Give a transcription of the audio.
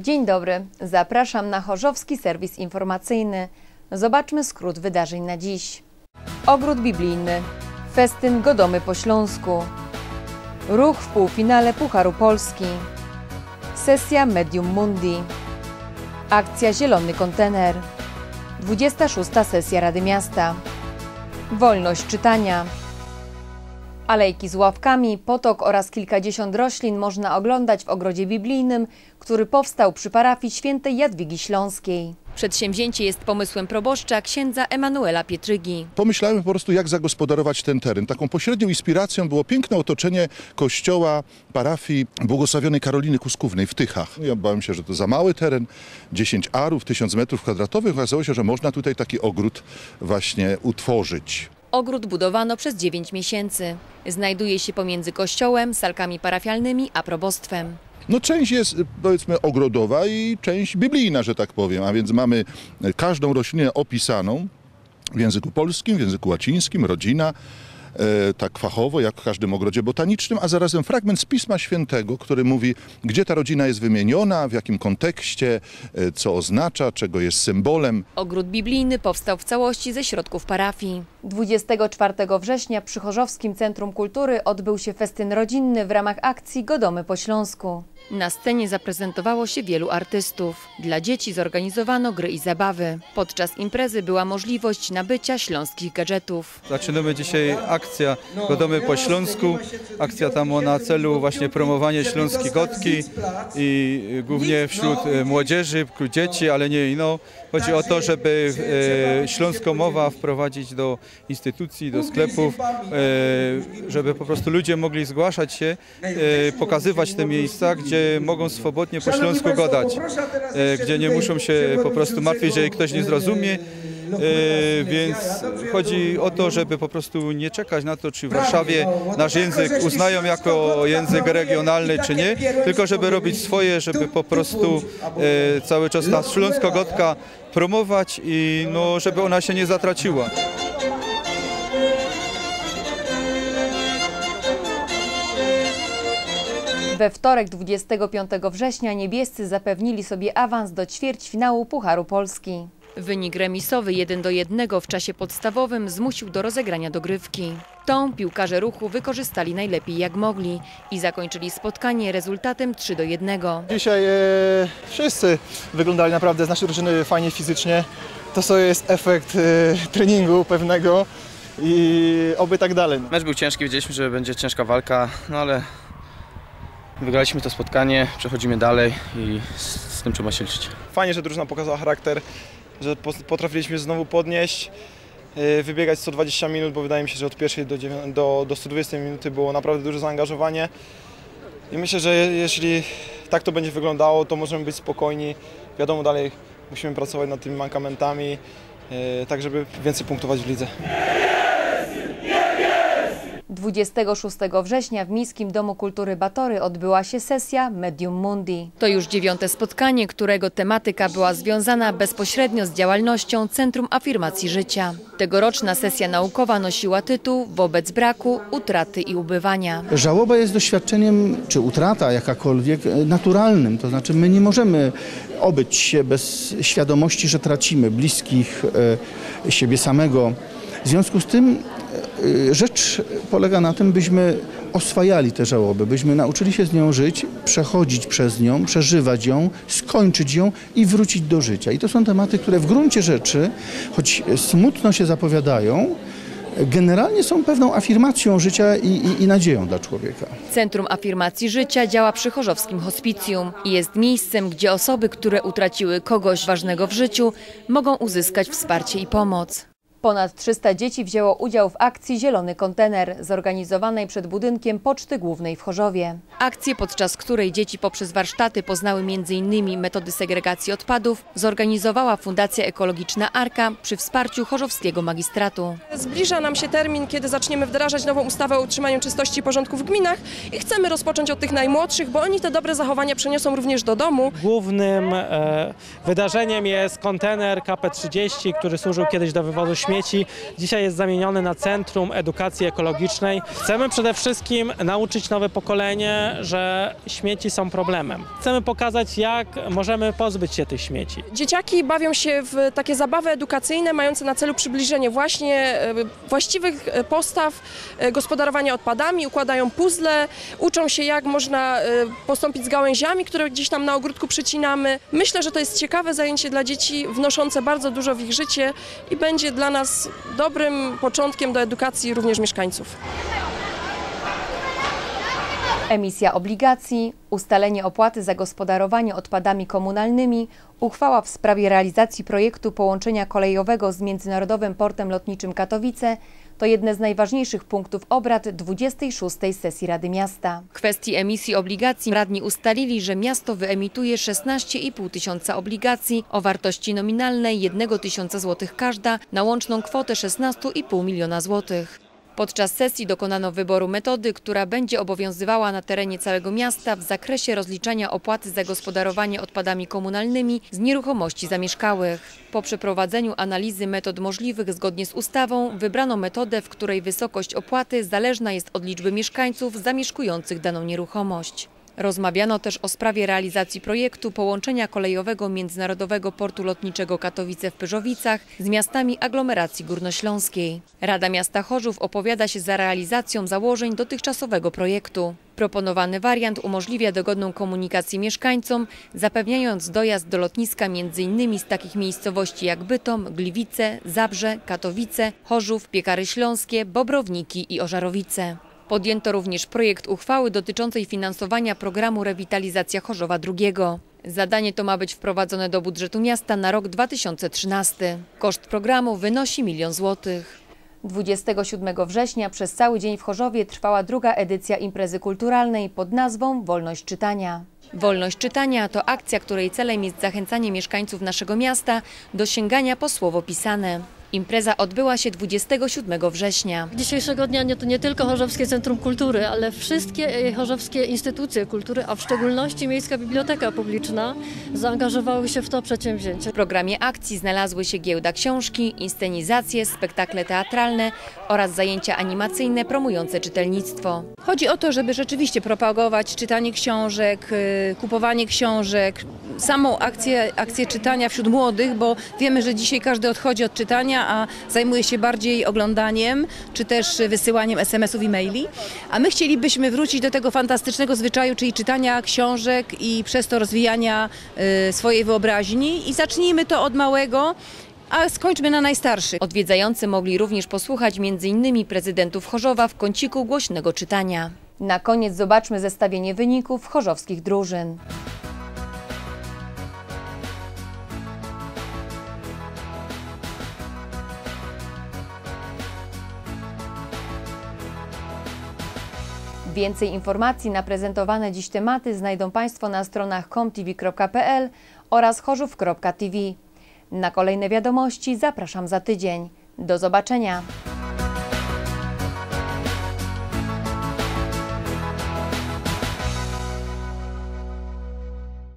Dzień dobry, zapraszam na Chorzowski Serwis Informacyjny. Zobaczmy skrót wydarzeń na dziś. Ogród biblijny, festyn Godomy po Śląsku, ruch w półfinale Pucharu Polski, sesja Medium Mundi, akcja Zielony Kontener, 26. sesja Rady Miasta, wolność czytania, Alejki z ławkami, potok oraz kilkadziesiąt roślin można oglądać w ogrodzie biblijnym, który powstał przy parafii świętej Jadwigi Śląskiej. Przedsięwzięcie jest pomysłem proboszcza księdza Emanuela Pietrygi. Pomyślałem po prostu, jak zagospodarować ten teren. Taką pośrednią inspiracją było piękne otoczenie kościoła parafii błogosławionej Karoliny Kuskównej w Tychach. Ja bałem się, że to za mały teren, 10 arów, 1000 metrów kwadratowych. Okazało się, że można tutaj taki ogród właśnie utworzyć. Ogród budowano przez 9 miesięcy. Znajduje się pomiędzy kościołem, salkami parafialnymi a probostwem. No część jest powiedzmy ogrodowa i część biblijna, że tak powiem, a więc mamy każdą roślinę opisaną w języku polskim, w języku łacińskim, rodzina, e, tak fachowo, jak w każdym ogrodzie botanicznym, a zarazem fragment z Pisma Świętego, który mówi, gdzie ta rodzina jest wymieniona, w jakim kontekście, e, co oznacza, czego jest symbolem. Ogród biblijny powstał w całości ze środków parafii. 24 września przy Chorzowskim Centrum Kultury odbył się festyn rodzinny w ramach akcji Godomy po Śląsku. Na scenie zaprezentowało się wielu artystów. Dla dzieci zorganizowano gry i zabawy. Podczas imprezy była możliwość nabycia śląskich gadżetów. Zaczynamy dzisiaj akcja Godomy po Śląsku. Akcja ta ma na celu właśnie promowanie śląskiej gotki i głównie wśród e, młodzieży, dzieci, ale nie no. Chodzi o to, żeby e, śląską mowa wprowadzić do instytucji, do sklepów, e, żeby po prostu ludzie mogli zgłaszać się, e, pokazywać te miejsca, gdzie mogą swobodnie po śląsku gadać, e, gdzie nie muszą się po prostu martwić, że ktoś nie zrozumie. E, więc chodzi o to, żeby po prostu nie czekać na to, czy w Warszawie nasz język uznają jako język regionalny, czy nie, tylko żeby robić swoje, żeby po prostu e, cały czas ta śląsko-gotka promować i no, żeby ona się nie zatraciła. We wtorek 25 września niebiescy zapewnili sobie awans do ćwierćfinału Pucharu Polski. Wynik remisowy 1 do 1 w czasie podstawowym zmusił do rozegrania dogrywki. Tą piłkarze ruchu wykorzystali najlepiej jak mogli i zakończyli spotkanie rezultatem 3 do 1. Dzisiaj e, wszyscy wyglądali naprawdę z naszej drużyny fajnie fizycznie. To sobie jest efekt e, treningu pewnego i oby tak dalej. Mecz był ciężki, wiedzieliśmy, że będzie ciężka walka, no ale wygraliśmy to spotkanie, przechodzimy dalej i z, z tym trzeba się liczyć. Fajnie, że drużyna pokazała charakter, że po- potrafiliśmy znowu podnieść, e, wybiegać 120 minut, bo wydaje mi się, że od pierwszej do, do, do 120 minuty było naprawdę duże zaangażowanie. I myślę, że je- jeśli tak to będzie wyglądało, to możemy być spokojni. Wiadomo, dalej musimy pracować nad tymi mankamentami, e, tak żeby więcej punktować w lidze. 26 września w Miejskim Domu Kultury Batory odbyła się sesja Medium Mundi. To już dziewiąte spotkanie, którego tematyka była związana bezpośrednio z działalnością Centrum Afirmacji Życia. Tegoroczna sesja naukowa nosiła tytuł Wobec braku, utraty i ubywania. Żałoba jest doświadczeniem, czy utrata jakakolwiek, e, naturalnym. To znaczy my nie możemy obyć się bez świadomości, że tracimy bliskich, e, siebie samego. W związku z tym rzecz polega na tym, byśmy oswajali tę żałobę, byśmy nauczyli się z nią żyć, przechodzić przez nią, przeżywać ją, skończyć ją i wrócić do życia. I to są tematy, które w gruncie rzeczy, choć smutno się zapowiadają, generalnie są pewną afirmacją życia i, i, i nadzieją dla człowieka. Centrum Afirmacji Życia działa przy Chorzowskim Hospicjum i jest miejscem, gdzie osoby, które utraciły kogoś ważnego w życiu, mogą uzyskać wsparcie i pomoc. Ponad 300 dzieci wzięło udział w akcji Zielony Kontener, zorganizowanej przed budynkiem Poczty Głównej w Chorzowie. Akcję, podczas której dzieci poprzez warsztaty poznały m.in. metody segregacji odpadów, zorganizowała Fundacja Ekologiczna Arka przy wsparciu Chorzowskiego Magistratu. Zbliża nam się termin, kiedy zaczniemy wdrażać nową ustawę o utrzymaniu czystości i porządku w gminach i chcemy rozpocząć od tych najmłodszych, bo oni te dobre zachowania przeniosą również do domu. Głównym e, wydarzeniem jest kontener KP30, który służył kiedyś do wywozu śmieci śmieci dzisiaj jest zamieniony na Centrum Edukacji Ekologicznej. Chcemy przede wszystkim nauczyć nowe pokolenie, że śmieci są problemem. Chcemy pokazać, jak możemy pozbyć się tych śmieci. Dzieciaki bawią się w takie zabawy edukacyjne mające na celu przybliżenie właśnie e, właściwych e, postaw e, gospodarowania odpadami, układają puzzle, uczą się jak można postąpić z gałęziami, które gdzieś tam na ogródku przycinamy. Myślę, że to jest ciekawe zajęcie dla dzieci, wnoszące bardzo dużo w ich życie i będzie dla nas dobrym początkiem do edukacji również mieszkańców. Emisja obligacji, ustalenie opłaty za gospodarowanie odpadami komunalnymi, uchwała w sprawie realizacji projektu połączenia kolejowego z Międzynarodowym Portem Lotniczym Katowice to jedne z najważniejszych punktów obrad 26. sesji Rady Miasta. W kwestii emisji obligacji radni ustalili, że miasto wyemituje 16,5 tysiąca obligacji o wartości nominalnej 1 tysiąca złotych każda na łączną kwotę 16,5 miliona złotych. Podczas sesji dokonano wyboru metody, która będzie obowiązywała na terenie całego miasta w zakresie rozliczania opłaty za gospodarowanie odpadami komunalnymi z nieruchomości zamieszkałych. Po przeprowadzeniu analizy metod możliwych zgodnie z ustawą wybrano metodę, w której wysokość opłaty zależna jest od liczby mieszkańców zamieszkujących daną nieruchomość. Rozmawiano też o sprawie realizacji projektu połączenia kolejowego Międzynarodowego Portu Lotniczego Katowice w Pyrzowicach z miastami aglomeracji górnośląskiej. Rada Miasta Chorzów opowiada się za realizacją założeń dotychczasowego projektu. Proponowany wariant umożliwia dogodną komunikację mieszkańcom, zapewniając dojazd do lotniska m.in. z takich miejscowości jak Bytom, Gliwice, Zabrze, Katowice, Chorzów, Piekary Śląskie, Bobrowniki i Ożarowice. Podjęto również projekt uchwały dotyczącej finansowania programu Rewitalizacja Chorzowa II. Zadanie to ma być wprowadzone do budżetu miasta na rok 2013. Koszt programu wynosi milion złotych. 27 września przez cały dzień w Chorzowie trwała druga edycja imprezy kulturalnej pod nazwą Wolność Czytania. Wolność Czytania to akcja, której celem jest zachęcanie mieszkańców naszego miasta do sięgania po słowo pisane. Impreza odbyła się 27 września. Dzisiejszego dnia nie, to nie tylko Chorzowskie Centrum Kultury, ale wszystkie e, chorzowskie instytucje kultury, a w szczególności Miejska Biblioteka Publiczna zaangażowały się w to przedsięwzięcie. W programie akcji znalazły się giełda książki, inscenizacje, spektakle teatralne oraz zajęcia animacyjne promujące czytelnictwo. Chodzi o to, żeby rzeczywiście propagować czytanie książek, y, kupowanie książek, samą akcję, akcję czytania wśród młodych, bo wiemy, że dzisiaj każdy odchodzi od czytania, a zajmuje się bardziej oglądaniem, czy też wysyłaniem SMS-ów i maili. A my chcielibyśmy wrócić do tego fantastycznego zwyczaju, czyli czytania książek i przez to rozwijania y, swojej wyobraźni. I zacznijmy to od małego, a skończmy na najstarszych. Odwiedzający mogli również posłuchać m.in. prezydentów Chorzowa w kąciku głośnego czytania. Na koniec zobaczmy zestawienie wyników chorzowskich drużyn. Więcej informacji na prezentowane dziś tematy znajdą Państwo na stronach comtv.pl oraz chorzów.tv. Na kolejne wiadomości zapraszam za tydzień. Do zobaczenia.